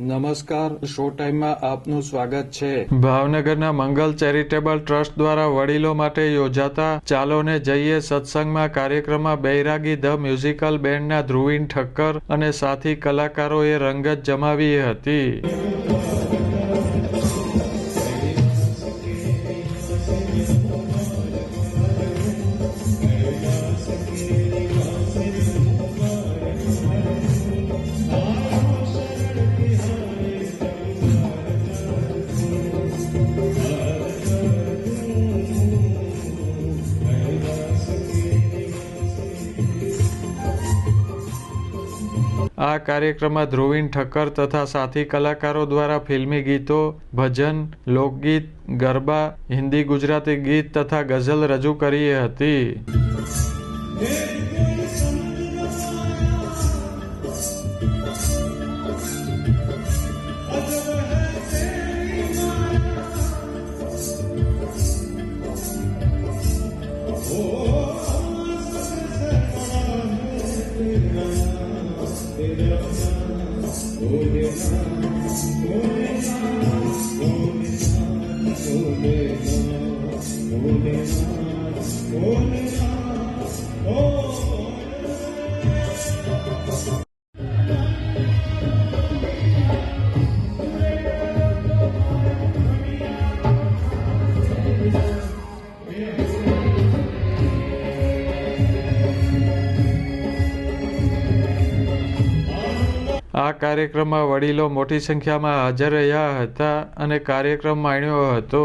નમસ્કાર, શો ટાઈમમાં આપનું સ્વાગત છે. ભાવનગરના મંગલ ચેરિટેબલ ટ્રસ્ટ દ્વારા વડીલો માટે યોજાતા ચાલોને જઈએ સત્સંગમાં કાર્યક્રમમાં બૈરાગી ધ મ્યુઝિકલ બેન્ડના ધ્રુવીન ઠક્કર અને સાથી કલાકારોએ રંગત જમાવી હતી. આ કાર્યક્રમમાં ધ્રુવીન ઠક્કર તથા સાથી કલાકારો દ્વારા ફિલ્મી ગીતો, ભજન, લોકગીત, ગરબા, હિન્દી ગુજરાતી ગીત તથા ગઝલ રજૂ કરી હતી. આ કાર્યક્રમમાં વડીલો મોટી સંખ્યામાં હાજર રહ્યા હતા અને કાર્યક્રમ માણ્યો હતો.